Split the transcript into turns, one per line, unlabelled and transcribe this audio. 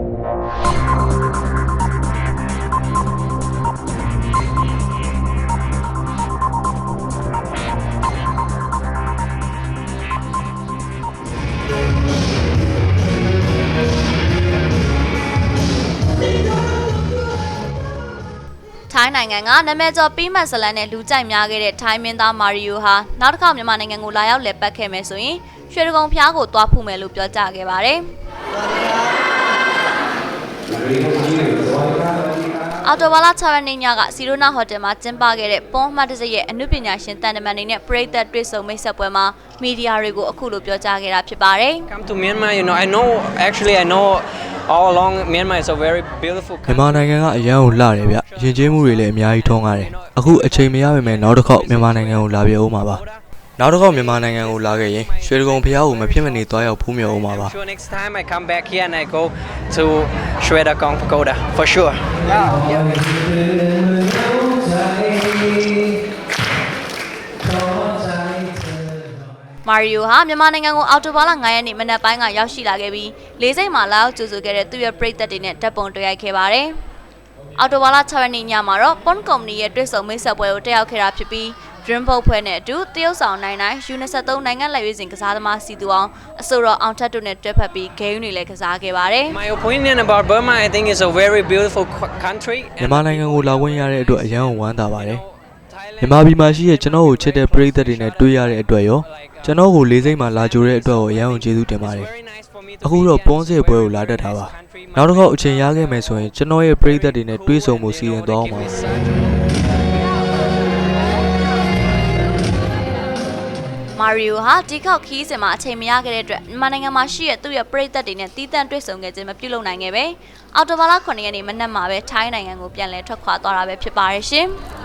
ထိုင်းနိုင်ငံကနာမည်ကျော်ပြီးမှတ်ဇလန်နဲ့လူကြိုက်များခဲ့တဲ့ထိုင်းမင်းသားမာရီယိုဟာနောက်တစ်ခါမြန်မာနိုင်ငံကိုလာရောက်လည်ပတ်ခဲ့မယ်ဆိုရင်ရွှေဒဂုံဖျားကိုတွားဖူးမယ်လို့ပြောကြားခဲ့ပါတယ်။ အော်တိုဘာလ6ရက်နေ့ညကစီရိုနာဟိုတယ်မှာကျင်းပခဲ့တဲ့ပွန်မှတ်တစရဲ့အနုပညာရှင်တန်တမန်တွေနဲ့ပရိသတ်တွေ့ဆုံမိတ်ဆက်ပွဲမှာမီဒီယာတွေကိုအခုလိုပြောကြားခဲ့တာဖြစ်ပါတယ်။
come to Myanmar, you know, I know actually I know all along Myanmar is a very beautiful
မြန်မာနိုင်ငံကအရန်ကိုလှတယ်ဗျ။ယဉ်ကျေးမှုတွေလည်းအများကြီးထုံးကားတယ်။အခုအချိန်မရပါမယ်နောက်တစ်ခေါက်မြန်မာနိုင်ငံကိုလာပြအောင်ပါပါ။ နောက်တစ်ခေါက်မြန်မာနိုင်ငံကိုလာခဲ့ရင်ရွှေဒဂုံဖျားကိုမဖြစ်မနေသွားရောက်ဖူးမြော်အောင်ပါပါ
I'm sure next time I come back here and I go to Shweta Kong Pagoda for sure.
မာရီယိုဟာမြန်မာနိုင်ငံကိုအော်တိုဘာလ9ရက်နေ့မနက်ပိုင်းကရောက်ရှိလာခဲ့ပြီးလေးစိတ်မှာလာရောက်ကြိုဆိုခဲ့တဲ့သူ့ရဲ့ပရိသတ်တွေနဲ့တပ်ပုံတွေ့ရိုက်ခဲ့ပါတယ်။အော်တိုဘာလ6ရက်နေ့ညမှာတော့ Pon Company ရဲ့တွေ့ဆုံမိတ်ဆက်ပွဲကိုတက်ရောက်ခဲ့တာဖြစ်ပြီး Dream Boat ဖွဲ့နဲ့အတူတရုတ်ဆောင်နိုင်နိုင် U23 နိုင်ငံလက်ရွေးစင်ကစားသမားစီသူအောင်အဆိုတော်အောင်ထက်တို့နဲ့တွဲဖက်ပြီးဂိမ်းတွေလည်းကစားခဲ့ပါတယ်။
My opinion about Burma I think is a very beautiful qu- country.
မြန်မာနိုင်ငံကိုလာဝင်ရတဲ့အတွက်အရန်ကိုဝမ်းသာပါတယ်။မြန်မာပြည်မှာရှိတဲ့ကျွန်တော်ကိုချစ်တဲ့ပရိသတ်တွေနဲ့တွေ့ရတဲ့အတွက်ရောကျွန်တော်ကိုလေးစိတ်မှာလာကြိုတဲ့အတွက်ကိုအရန်ကိုကျေးဇူးတင်ပါတယ်။အခုတော့ပွန်စေပွဲကိုလာတတ်တာပါ။နောက်တစ်ခေါက်အချိန်ရခဲ့မယ်ဆိုရင်ကျွန်တော်ရဲ့ပရိသတ်တွေနဲ့တွေ့ဆုံမှုစီရင်သွားအောင်ပါ။
မာရီယိုဟာဒီခေတ်ခီးစင်မှာအချိန်မရခဲ့တဲ့အတွက်မြန်မာနိုင်ငံမှာရှိတဲ့သူ့ရဲ့ပရိသတ်တွေနဲ့တီးတန့်တွေ့ဆုံခဲ့ခြင်းမပြုလုပ်နိုင်ခဲ့ပဲအော်တိုဘာလ9ရက်နေ့မနက်မှာပဲထိုင်းနိုင်ငံကိုပြန်လည်ထွက်ခွာသွားတာပဲဖြစ်ပါရဲ့ရှင်။